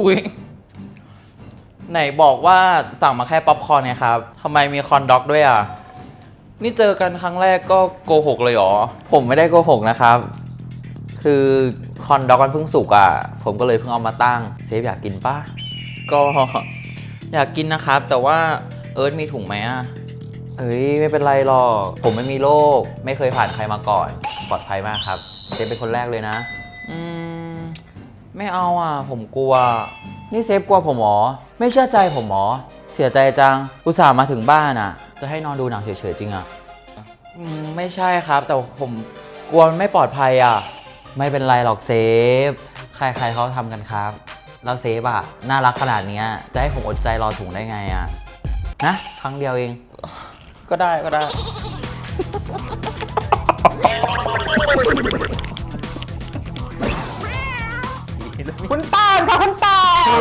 อุ้ยไหนบอกว่าสั่งมาแค่ป๊อปคอร์นเนี่ยครับทำไมมีคอนด็อกด้วยอะ นี่เจอกันครั้งแรกก็โกหกเลยเหรอ ผมไม่ได้โกหกนะครับ คือคอนด็อกมันเพิ่งสุกอะ ผมก็เลยเพิ่งเอามาตั้ง เซฟอยากกินป่ะก็ อยากกินนะครับ แต่ว่าเอิร์ธมีถุงไหมอะ เอ้ยไม่เป็นไรหรอก ผมไม่มีโรคไม่เคยผ่านใครมาก่อน ปลอดภัยมากครับเซฟเป็นคนแรกเลยนะ อืม ไม่เอาอะ ผมกลัว นี่เซฟกลัวผมเหรอ ไม่เชื่อใจผมเหรอ เสียใจจัง อุตส่าห์มาถึงบ้านอะ จะให้นอนดูหนังเฉยๆจริงอะอืมไม่ใช่ครับ แต่ผมกลัวมันไม่ปลอดภัยอะ ไม่เป็นไรหรอกเซฟ ใครๆเขาทำกันครับแล้วเซฟอะ น่ารักขนาดเนี้ย จะให้ผมอดใจรอถุงได้ไงอะ นะ ครั้งเดียวเอง ก็ได้ก็ได้ คุณตอนค่ะคุณตอน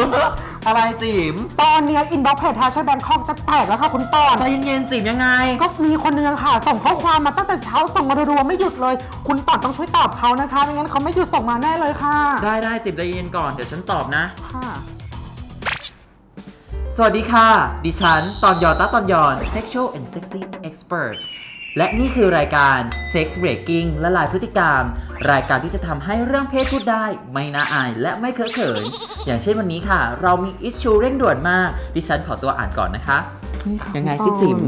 อะไรจิ๋มตอนเนี้อินบ็อกซ์เพจทาช่วยแบงคอกจะแตกแล้วค่ะคุณตอนใจเย็นๆจิ๋มยังไง ก็มีคนนึงค่ะ ส่งข้อความมาตั้งแต่เช้าส่งมารัวๆไม่หยุดเลย คุณตอนต้องช่วยตอบเขานะคะไม่งั้นเขาไม่หยุดส่งมาแน่เลยค่ะ ได้ได้จิ๋มใจเย็นก่อนเดี๋ยวฉันตอบนะค่ะสวัสดีค่ะ ดิฉัน ตอนยอนตาตอนยอน sexual and sexy expert และนี่คือรายการ sex breaking ละลายพฤติกรรม รายการที่จะทำให้เรื่องเพศพูดได้ ไม่น่าอายและไม่เคอะเขิน อย่างเช่นวันนี้ค่ะ เรามีอิชชูเร่งด่วนมาก ดิฉันขอตัวอ่านก่อนนะคะนี่ค่ะยังไงคุณสิจิ๋ม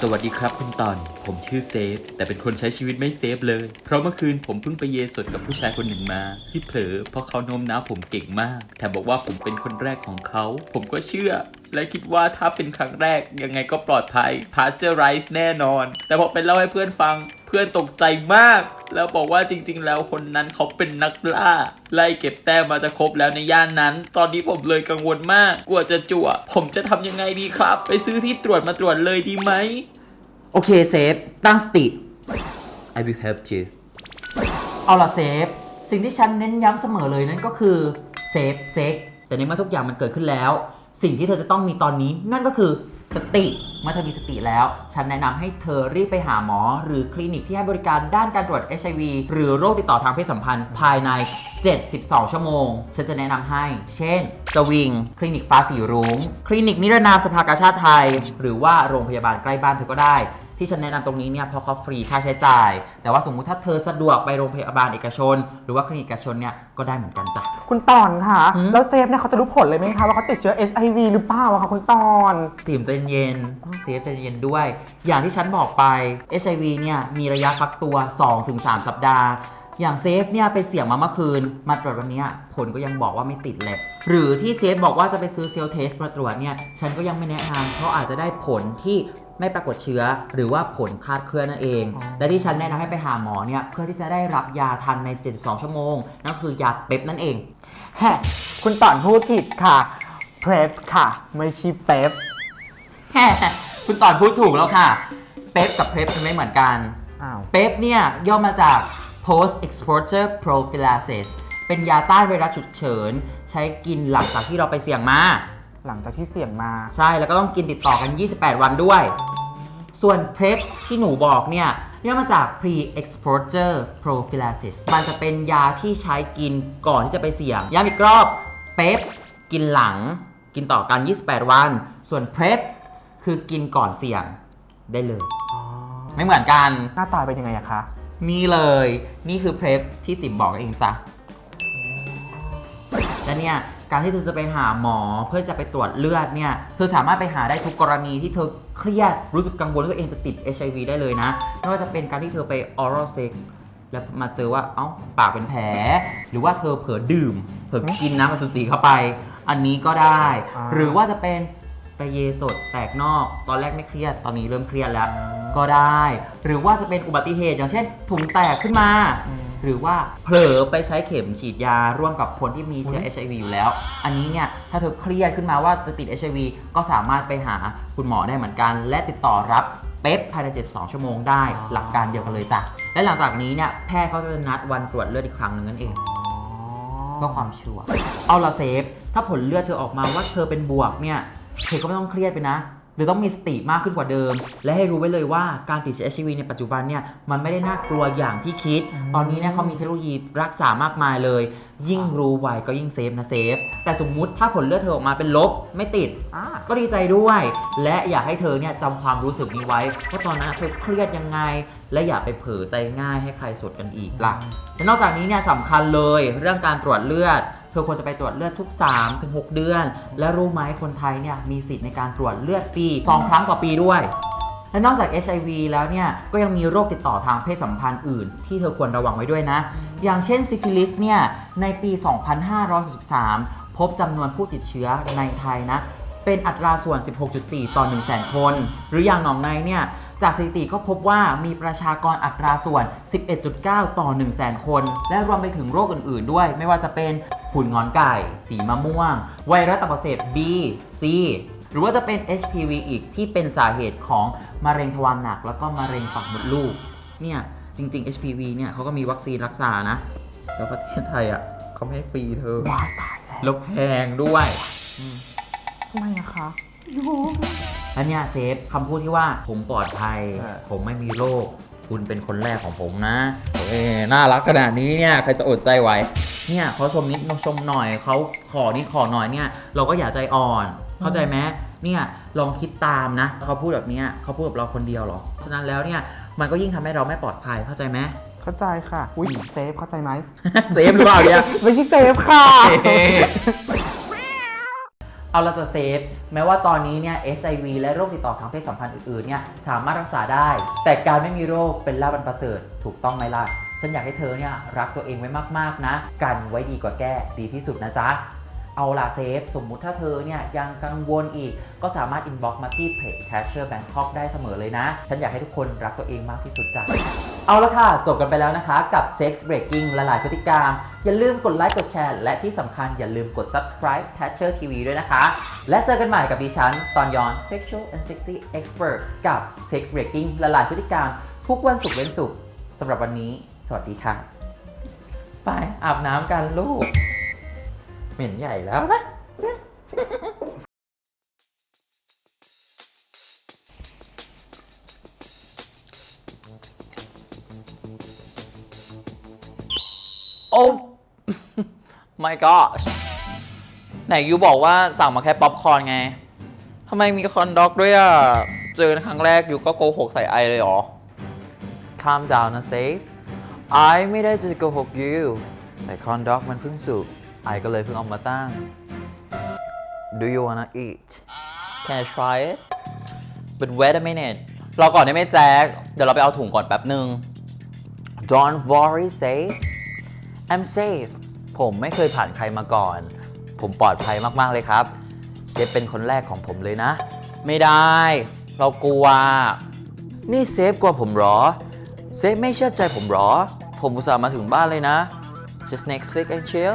สวัสดีครับคุณตอน ผมชื่อเซฟ แต่เป็นคนใช้ชีวิตไม่เซฟเลย เพราะเมื่อคืนผมเพิ่งไปเยสดกับผู้ชายคนหนึ่งมา ที่เผลอเพราะเขาโน้มน้าวผมเก่งมาก แถมบอกว่าผมเป็นคนแรกของเขา ผมก็เชื่อ และคิดว่าถ้าเป็นครั้งแรกยังไงก็ปลอดภัยพาเจอไรส์แน่นอน แต่พอไปเล่าให้เพื่อนฟังเพื่อนตกใจมาก แล้วบอกว่าจริง ๆ แล้วคนนั้นเขาเป็นนักล่า ไล่เก็บแต้มมาจะครบแล้วในย่านนั้น ตอนนี้ผมเลยกังวลมาก กลัวจะจั่ว ผมจะทำยังไงดีครับ ไปซื้อที่ตรวจมาตรวจเลยดีไหมโอเคเซฟ ตั้งสติ I will help you เอาล่ะเซฟ สิ่งที่ฉันเน้นย้ำเสมอเลยนั่นก็คือเซฟเซ็กแต่ในเมื่อทุกอย่างมันเกิดขึ้นแล้ว สิ่งที่เธอจะต้องมีตอนนี้ นั่นก็คือสติเมื่อเธอมีสติแล้ว ฉันแนะนำให้เธอรีบไปหาหมอ หรือคลินิกที่ให้บริการด้านการตรวจ HIV หรือโรคติดต่อทางเพศสัมพันธ์ ภายใน 72 ชั่วโมง ฉันจะแนะนำให้ เช่น สวิง คลินิกฟ้าสีรุง้ง คลินิกนิรนามสภากาชาติไทย หรือว่าโรงพยาบาลใกล้บ้านเธอก็ได้ ที่ฉันแนะนำตรงนี้เนี่ยเพราะเขาฟรีค่าใช้จ่าย แต่ว่าสมมุติถ้าเธอสะดวกไปโรงพยาบาลเอกชน หรือว่าคลินิกเอกชนเนี่ยก็ได้เหมือนกันจ้ะ คุณตอนค่ะ หืม แล้วเซฟเนี่ยเขาจะรู้ผลเลยไหมคะว่าเขาติดเชื้อ HIV หรือเปล่าอะคะคุณตอน สีมใจเย็นต้องเซฟใจเย็นด้วย อย่างที่ฉันบอกไป HIV เนี่ยมีระยะฟักตัว 2-3 สัปดาห์ อย่างเซฟเนี่ยไปเสี่ยงมาเมื่อคืน มาตรวจวันเนี้ยผลก็ยังบอกว่าไม่ติดเลย หรือที่เซฟบอกว่าจะไปซื้อเซลล์เทสมาตรวจเนี่ย ฉันก็ยังไม่แนะนำเพราะอาจจะได้ผลที่ ไม่ปรากฏเชื้อ หรือว่าผลคลาดเคลื่อนนั่นเองอ๋อและที่ฉันแนะนำให้ไปหาหมอเนี่ยเพื่อที่จะได้รับยาทันใน 72 ชั่วโมง นั่นคือยาเป๊ปนั่นเอง แฮะคุณตอนพูดผิดค่ะ PrEP ค่ะ ไม่ใช่เป๊ปแฮ่คุณตอนพูดถูกแล้วค่ะ เป๊ปกับเพปมันไม่เหมือนกัน อ้าว เป๊ปเนี่ยย่อมาจาก post exposure prophylaxis เป็นยาต้านไวรัสฉุกเฉิน ใช้กินหลังจากที่เราไปเสี่ยงมา หลังจากที่เสี่ยงมา ใช่แล้วก็ต้องกินติดต่อกัน 28 วันด้วย ส่วน PrEP ที่หนูบอกเนี่ยย่อมาจาก pre exposure prophylaxis มันจะเป็นยาที่ใช้กินก่อนที่จะไปเสี่ยงย้ำอีกรอบ PrEP กินหลัง กินต่อกัน 28 วัน ส่วน PrEP คือกินก่อนเสี่ยงได้เลยอ๋อไม่เหมือนกัน หน้าตาเป็นยังไงอะคะ นี่เลย นี่คือ PrEP ที่จิ๋มบอกเองจ้ะและเนี่ย การที่เธอจะไปหาหมอเพื่อจะไปตรวจเลือดเนี่ย เธอสามารถไปหาได้ทุกกรณีที่เธอเครียดรู้สึกกังวลว่าตัวเองจะติด HIV ได้เลยนะไม่ว่าจะเป็นการที่เธอไป oral sex แล้วมาเจอว่าเอ้าปากเป็นแผล หรือว่าเธอเผลอดื่ม เผลอกินน้ำอสุจิเข้าไป อันนี้ก็ได้ อ่า หรือว่าจะเป็นไปเยสดแตกนอก ตอนแรกไม่เครียดตอนนี้เริ่มเครียดแล้ว ก็ได้ หรือว่าจะเป็นอุบัติเหตุอย่างเช่นถุงแตกขึ้นมา หรือว่าเผลอไปใช้เข็มฉีดยาร่วมกับคนที่มีเชื้อ HIV อยู่แล้ว อันนี้เนี่ยถ้าเธอเครียดขึ้นมาว่าจะติด HIV ก็สามารถไปหาคุณหมอได้เหมือนกัน และติดต่อรับเป๊ปภายใน 72 ชั่วโมงได้หลักการเดียวกันเลยจ้ะ และหลังจากนี้เนี่ยแพทย์เขาจะนัดวันตรวจเลือดอีกครั้งหนึ่งนั่นเองเพื่อความชัวร์เอาละเซฟ ถ้าผลเลือดเธอออกมาว่าเธอเป็นบวกเนี่ย เธอก็ไม่ต้องเครียดไปนะ หรือต้องมีสติมากขึ้นกว่าเดิม และให้รู้ไว้เลยว่าการติดเชื้อ HIV ในปัจจุบันเนี่ยมันไม่ได้น่ากลัวอย่างที่คิด ตอนนี้เนี่ยเขามีเทคโนโลยีรักษามากมายเลย ยิ่งรู้ไวก็ยิ่งเซฟนะเซฟ แต่สมมุติถ้าผลเลือดเธอออกมาเป็นลบไม่ติดอ่าก็ดีใจด้วย และอยากให้เธอเนี่ยจำความรู้สึกนี้ไว้ว่าตอนนั้นเธอเครียดยังไง และอย่าไปเผลอใจง่ายให้ใครสดกันอีกล่ะและนอกจากนี้เนี่ยสำคัญเลยเรื่องการตรวจเลือด เธอควรจะไปตรวจเลือดทุก 3-6 เดือน และรู้ไหมคนไทยเนี่ยมีสิทธิ์ในการตรวจเลือดฟรี2ครั้งต่อปีด้วยและนอกจาก HIV แล้วเนี่ย ก็ยังมีโรคติดต่อทางเพศสัมพันธ์อื่น ที่เธอควรระวังไว้ด้วยนะ อย่างเช่นซิฟิลิสเนี่ย ในปี 2563 พบจำนวนผู้ติดเชื้อในไทยนะ เป็นอัตราส่วน 16.4 ต่อ 100,000 คน หรืออย่างหนองในเนี่ย จากสถิติก็พบว่ามีประชากรอัตราส่วน 11.9 ต่อ 100,000 คน และรวมไปถึงโรคอื่นๆ ด้วย ไม่ว่าจะเป็นหุ่นงอนไก่ฝีมะม่วง ไวรัสตับอักเสบ B C หรือว่าจะเป็น HPV อีกที่เป็นสาเหตุของมะเร็งทวารหนัก แล้วก็มะเร็งปากมดลูก เนี่ย จริง ๆ HPV เนี่ยเขาก็มีวัคซีนรักษานะ แล้วประเทศไทยอะเขาไม่ให้ฟรีเธอว้ายตายแล้วแล้วแพงด้วยทำไมอะคะโอ้โห และเนี่ยเซฟคำพูดที่ว่าผมปลอดภัยเออผมไม่มีโรคคุณเป็นคนแรกของผมนะเอ้น่ารักขนาดนี้เนี่ยใครจะอดใจไหวเนี่ยเขาชมนิดชมหน่อยเขาขอนิดขอหน่อยเนี่ย เราก็อย่าใจอ่อน เข้าใจไหมเนี่ยลองคิดตามนะเขาพูดแบบเนี้ยเขาพูดกับเราคนเดียวเหรอฉะนั้นแล้วเนี่ยมันก็ยิ่งทำให้เราไม่ปลอดภัยเข้าใจไหม เข้าใจค่ะ อุ้ยเซฟเข้าใจไหม เซฟหรือเปล่าเนี่ย ไม่ใช่เซฟค่ะ เเอาเราจะเซฟแม้ว่าตอนนี้เนี่ย HIV และโรคติดต่อทางเพศสัมพันธ์อื่นๆเนี่ยสามารถรักษาได้ แต่การไม่มีโรคเป็นลาบอันประเสริฐถูกต้องไหมล่ะ ฉันอยากให้เธอเนี่ยรักตัวเองไว้มากๆนะ กันไว้ดีกว่าแก้ดีที่สุดนะจ๊ะ เอาล่ะเซฟ สมมุติถ้าเธอเนี่ยยังกังวลอีก ก็สามารถอินบ็อกมาที่เพจ Catcher Bangkok ได้เสมอเลยนะ ฉันอยากให้ทุกคนรักตัวเองมากที่สุดจ้ะ เอาละค่ะ จบกันไปแล้วนะคะ กับ Sex Breaking ละลายพฤติกรรม อย่าลืมกดไลค์กดแชร์ และที่สำคัญอย่าลืมกด subscribe Catcher TV ด้วยนะคะ และเจอกันใหม่กับดิฉัน ตอนยอน Sexual and Sexy Expert กับ Sex Breaking ละลายพฤติกรรม ทุกวันศุกร์เว้นศุกร์สำหรับวันนี้ สวัสดีค่ะ ไปอาบน้ำกันลูก เหม็นใหญ่แล้วนะ โอ้ my gosh ไหนยูบอกว่าสั่งมาแค่ป๊อปคอร์นไงทำไมมีคอนด็อกด้วยอะ เจอครั้งแรกยูก็โกหกใส่ไอเลยเหรอ calm down นะเซฟไอไม่ได้จะโกหกยูแต่คอนด็อกมันเพิ่งสุกไอก็เลยเพิ่งเอามาตั้ง Do you wanna eat Can I try it But wait a minute รอก่อนได้ไหมแจ็คเดี๋ยวเราไปเอาถุงก่อนแป๊บหนึ่ง Don't worry safe I'm safe ผมไม่เคยผ่านใครมาก่อน ผมปลอดภัยมากๆเลยครับ เซฟเป็นคนแรกของผมเลยนะ ไม่ได้ เรากลัว นี่เซฟกลัวผมเหรอ เซฟไม่เชื่อใจผมเหรอ ผมอุตส่าห์มาถึงบ้านเลยนะ just Netflix and chill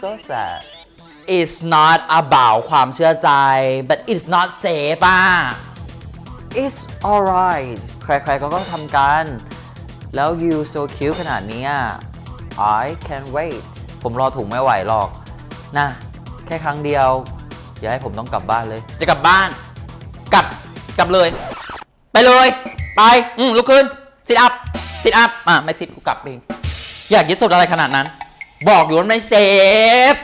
so sad it's not about ความเชื่อใจ but it's not safe อะ it's alright ใครๆก็ต้องทำกัน แล้ว you so cute ขนาดนี้ย I can wait ผมรอถุงไม่ไหวหรอก นะ แค่ครั้งเดียว อย่าให้ผมต้องกลับบ้านเลย จะกลับบ้าน กลับ กลับเลย ไปเลย ไป อืมลุกขึ้น sit up sit up อะ ไม่ sit กูกลับเอง อยากยึดสุดอะไรขนาดนั้น บอกอยู่ว่าไม่เซฟ